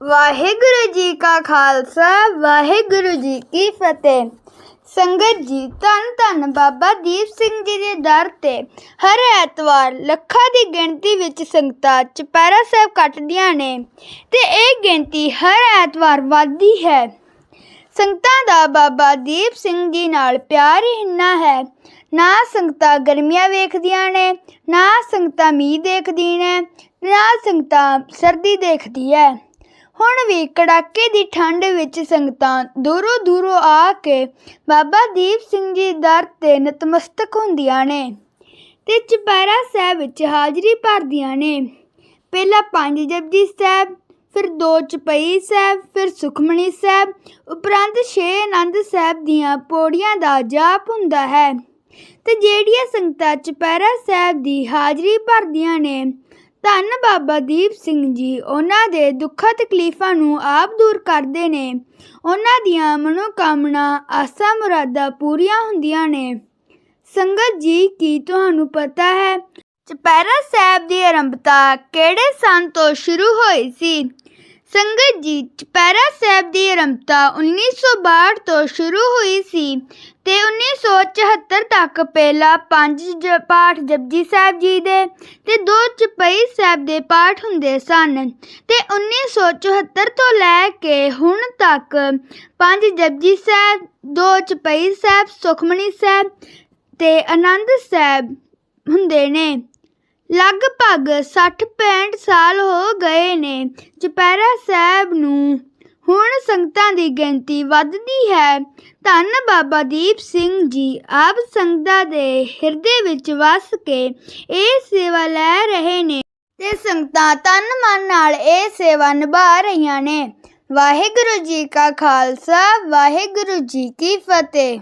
ਵਾਹਿਗੁਰੂ ਜੀ ਕਾ ਖਾਲਸਾ, ਵਾਹਿਗੁਰੂ ਜੀ ਕੀ ਫਤਿਹ। ਸੰਗਤ ਜੀ, ਧੰਨ ਧੰਨ ਬਾਬਾ ਦੀਪ ਸਿੰਘ ਜੀ ਦੇ ਦਰ ਤੇ ਹਰ ਐਤਵਾਰ ਲੱਖਾਂ ਦੀ ਗਿਣਤੀ ਵਿੱਚ ਸੰਗਤਾਂ ਚੁਪਹਿਰਾ ਸਾਹਿਬ ਕੱਟਦੀਆਂ ਨੇ ਤੇ ਇਹ ਗਿਣਤੀ ਹਰ ਐਤਵਾਰ ਵੱਧਦੀ ਹੈ। ਸੰਗਤਾਂ ਦਾ ਬਾਬਾ ਦੀਪ ਸਿੰਘ ਜੀ ਨਾਲ ਪਿਆਰ ਹੀ ਇੰਨਾ ਹੈ, ਨਾ ਸੰਗਤਾਂ ਗਰਮੀਆਂ ਵੇਖਦੀਆਂ ਨੇ, ਨਾ ਸੰਗਤਾਂ ਮੀਂਹ ਦੇਖਦੀ ਨੇ, ਨਾ ਸੰਗਤਾਂ ਸਰਦੀ ਦੇਖਦੀ ਹੈ। ਹੁਣ ਵੀ ਕੜਾਕੇ ਦੀ ਠੰਡ ਵਿੱਚ ਸੰਗਤਾਂ ਦੂਰੋਂ ਦੂਰੋਂ ਆ ਕੇ ਬਾਬਾ ਦੀਪ ਸਿੰਘ ਜੀ ਦਰ ਤੇ ਨਤਮਸਤਕ ਹੁੰਦੀਆਂ ਨੇ ਤੇ ਚੁਪਹਿਰਾ ਸਾਹਿਬ ਵਿੱਚ ਹਾਜ਼ਰੀ ਭਰਦੀਆਂ ਨੇ। ਪਹਿਲਾਂ ਪੰਜ ਜਪਜੀ ਸਾਹਿਬ, ਫਿਰ ਦੋ ਚਪਈ ਸਾਹਿਬ, ਫਿਰ ਸੁਖਮਣੀ ਸਾਹਿਬ, ਉਪਰੰਤ ਛੇ ਆਨੰਦ ਸਾਹਿਬ ਦੀਆਂ ਪੌੜੀਆਂ ਦਾ ਜਾਪ ਹੁੰਦਾ ਹੈ। ਤੇ ਜਿਹੜੀਆਂ ਸੰਗਤਾਂ ਚੁਪਹਿਰਾ ਸਾਹਿਬ ਦੀ ਹਾਜ਼ਰੀ ਭਰਦੀਆਂ ਨੇ ਧੰਨ ਬਾਬਾ ਦੀਪ ਸਿੰਘ ਜੀ, ਉਹਨਾਂ ਦੇ ਦੁੱਖਾਂ ਤਕਲੀਫਾਂ ਨੂੰ ਆਪ ਦੂਰ ਕਰਦੇ ਨੇ। ਉਹਨਾਂ ਦੀਆਂ ਮਨੋਕਾਮਨਾ, ਆਸਾਂ ਮੁਰਾਦਾਂ ਪੂਰੀਆਂ ਹੁੰਦੀਆਂ ਨੇ। ਸੰਗਤ ਜੀ, ਕੀ ਤੁਹਾਨੂੰ ਪਤਾ ਹੈ, ਚੁਪਹਿਰਾ ਸਾਹਿਬ ਦੀ ਆਰੰਭਤਾ ਕਿਹੜੇ ਸੰਨ ਤੋਂ ਸ਼ੁਰੂ ਹੋਈ ਸੀ? ਸੰਗਤ ਜੀ ਚੁਪਹਿਰਾ ਸਾਹਿਬ ਦੀ ਆਰੰਭਤਾ 1962 ਤੋਂ ਸ਼ੁਰੂ ਹੋਈ ਸੀ ਤੇ 1974 ਤੱਕ ਪਹਿਲਾਂ ਪੰਜ ਜ- ਪਾਠ ਜਪਜੀ ਸਾਹਿਬ ਜੀ ਦੇ ਤੇ ਦੋ ਚਪਈ ਸਾਹਿਬ ਦੇ ਪਾਠ ਹੁੰਦੇ ਸਨ। ਤੇ 1974 ਤੋਂ ਲੈ ਕੇ ਹੁਣ ਤੱਕ ਪੰਜ ਜਪਜੀ ਸਾਹਿਬ, ਦੋ ਚਪਈ ਸਾਹਿਬ ਸੁਖਮਣੀ ਸਾਹਿਬ ਤੇ ਆਨੰਦ ਸਾਹਿਬ ਹੁੰਦੇ ਨੇ। ਲਗਭਗ 60-65 ਸਾਲ ਹੋ ਗਏ ਨੇ। ਚੁਪਹਿਰਾ ਸਾਹਿਬ ਨੂੰ ਹੁਣ ਸੰਗਤਾਂ ਦੀ ਗਿਣਤੀ ਵੱਧਦੀ ਹੈ। ਧੰਨ ਬਾਬਾ ਦੀਪ ਸਿੰਘ ਜੀ ਆਪ ਸੰਗਤਾਂ ਦੇ ਹਿਰਦੇ ਵਿੱਚ ਵਸ ਕੇ ਇਹ ਸੇਵਾ ਲੈ ਰਹੇ ਨੇ ਤੇ ਸੰਗਤਾਂ ਤਨ ਮਨ ਨਾਲ ਇਹ ਸੇਵਾ ਨਿਭਾ ਰਹੀਆਂ ਨੇ। ਵਾਹਿਗੁਰੂ ਜੀ ਕਾ ਖਾਲਸਾ, ਵਾਹਿਗੁਰੂ ਜੀ ਕੀ ਫਤਿਹ।